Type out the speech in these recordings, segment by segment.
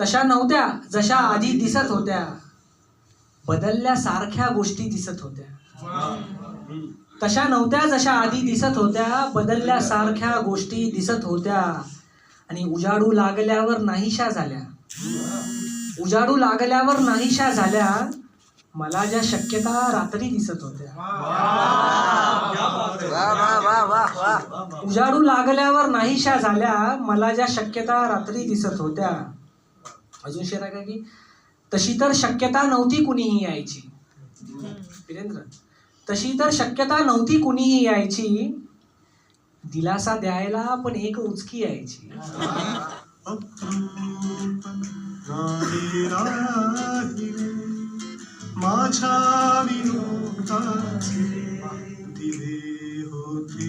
तशा नव्हत्या जशा आधी दिसत होत्या. बदलल्या सारख्या गोष्टी दिसत होत्या. तशा नव्हत्या जशा आधी दिसत होत्या. बदलल्या सारख्या गोष्टी दिसत होत्या. आणि उजाडू लागल्यावर नाहीशा झाल्या. उजाडू लागल्यावर नाहीशा झाल्या. मला ज्या शक्यता रात्री दिसत होत्या. उजाडू लागल्यावर नाहीशा झाल्या मला ज्या शक्यता रात्री दिसत होत्या. अजून शेरा काय की तशी तर शक्यता नव्हती कुणीही यायची. वीरेंद्र तशी तर शक्यता नव्हती कुणीही यायची. दिलासा द्यायला पण एक उचकी यायची. माझ्या दिले होते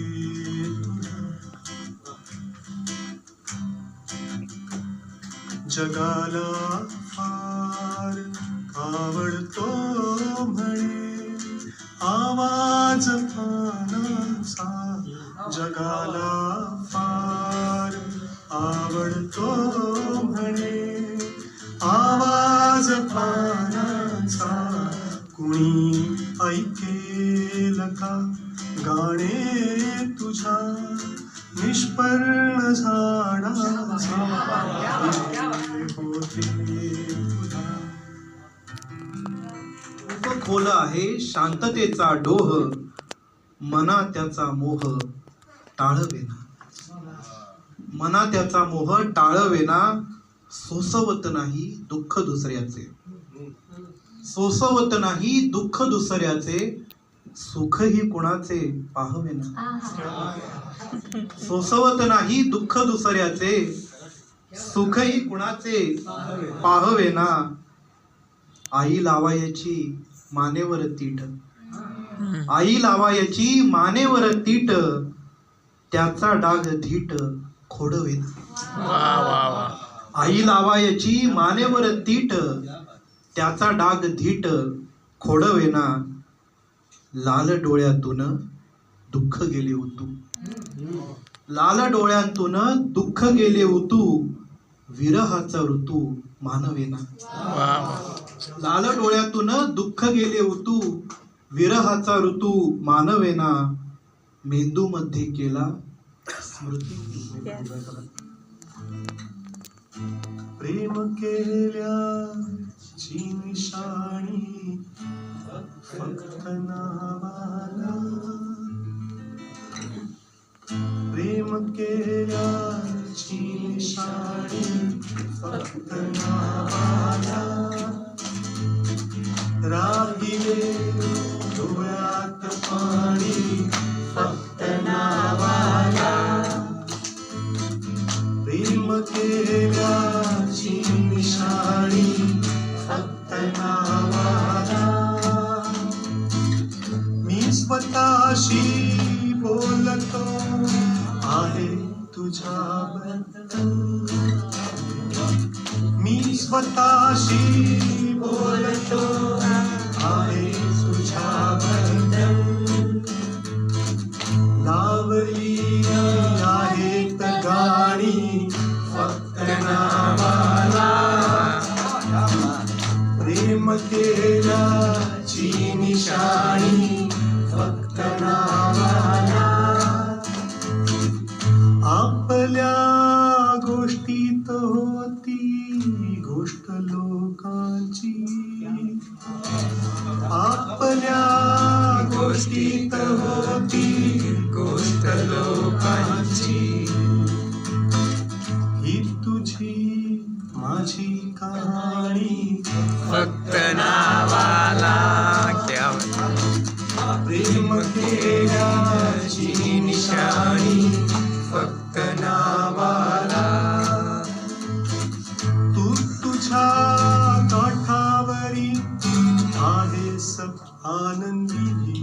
जगाला फार आवडतो म्हणे. आवाज पानाचा जगाला फार आवडतो म्हणे. आवाज पानाचा मी ऐकेल का गाणे तुझ्या निष्पर्ण झाडा होते खूप खोल आहे शांततेचा डोह मना त्याचा मोह टाळवेना. मना त्याचा मोह टाळवेना सोसवत नाही दुःख दुसऱ्याचे. सोसवत नाही दुःख दुसऱ्याचे सुखही कुणाचे पाहवेना सोसवत नाही दुःख दुसऱ्याचे सुखही कुणाचे पाहवेना आई लावायची मानेवर तीट आई लावायची मानेवर तीट त्याचा डाग धीट खोडवेना आई लावायची मानेवर तीट त्याचा डाग धीट खोडवेना लाल डोळ्यातून दुःख गेले उतू. लाल डोळ्यातून दुःख गेले उतू विरहाचा ऋतू मानवेना. लाल डोळ्यातून दुःख गेले उतू विरहाचा ऋतू मानवेना. मेंदू मध्ये केला स्मृती. प्रेम केल्याची निशाणी फक्त नावाला. प्रेम केल्याची निशाणी फक्त नावाला. राहिले स्वतःशी बोलतो. आहे तुझ्याबद्दल आपल्या गोष्टीत होती गोष्ट लोकांची ही तुझी माझी कहाणी. फक्त नावाला प्रेम केल्याची निशाणी. फक्त नावाला You.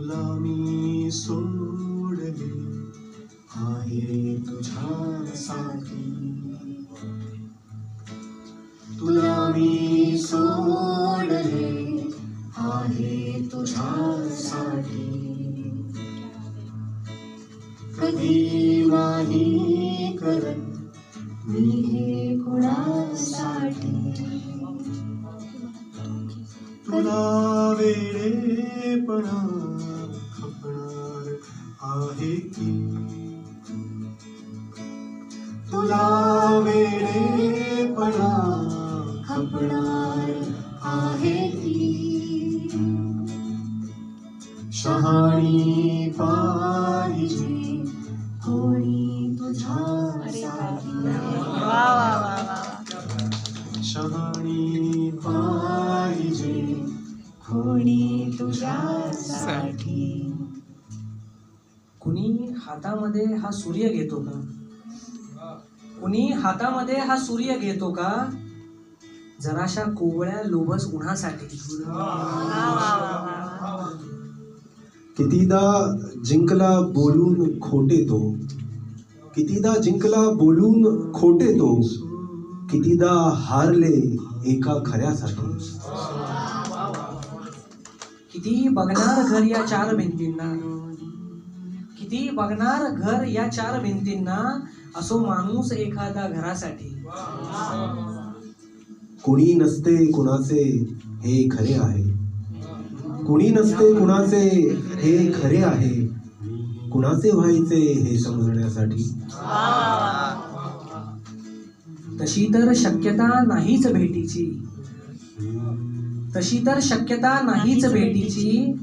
तुला मी सोडले आहे तुझ्यासाठी. तुला मी सोडले आहे तुझ्यासाठी. कधी माही करत मी हे कुणासाठी? तुला वेळेपणा आहे की तुला वेळेपणा खपणार आहे की शहाणी पाहिजे कोणी तुझ्यासाठी शहाणी पाहिजे कोणी तुझ्यासाठी कुणी हातामध्ये हा सूर्य घेतो का? कुणी हातामध्ये हा सूर्य घेतो का? जराशा कोवळ्या लोभस उन्हासाठी. कितीदा जिंकला बोलून खोटे तो कितीदा जिंकला बोलून खोटे तो कितीदा हारले एका खऱ्यासाठी. किती बघणार घर या चार भिंतींना? किती बघणार घर या चार भिंतींना असो माणूस एखादा घरासाठी. कुणी नसते कुणाचे हे खरे आहे. कुणी नसते कुणाचे हे खरे आहे. कुणाचे व्हायचे हे समजण्यासाठी. तशी तर शक्यता नाहीच भेटीची. तशी तर शक्यता नाहीच भेटीची.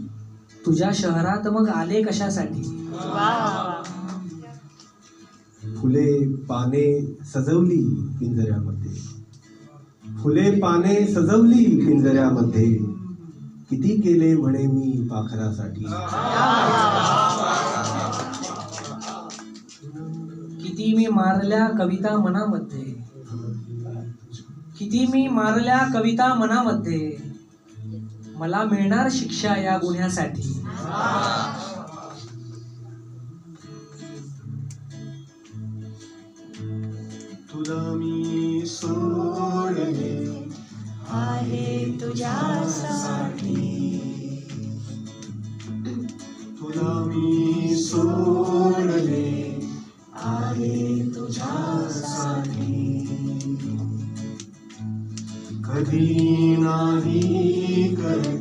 तुझ्या शहरात मग आले कशासाठी? फुले पाने सजवली पिंजऱ्यामध्ये. फुले पाने सजवली पिंजऱ्यामध्ये. किती केले म्हणे मी पाखरासाठी? किती मी मारल्या कविता मनामध्ये. किती मी मारल्या कविता मनामध्ये. मला मिळणार शिक्षा या गुन्ह्यासाठी. तुला मी सोडले आहे तुझ्यासाठी. तुला मी सोडले आहे तुझ्यासाठी. कधी नाही करत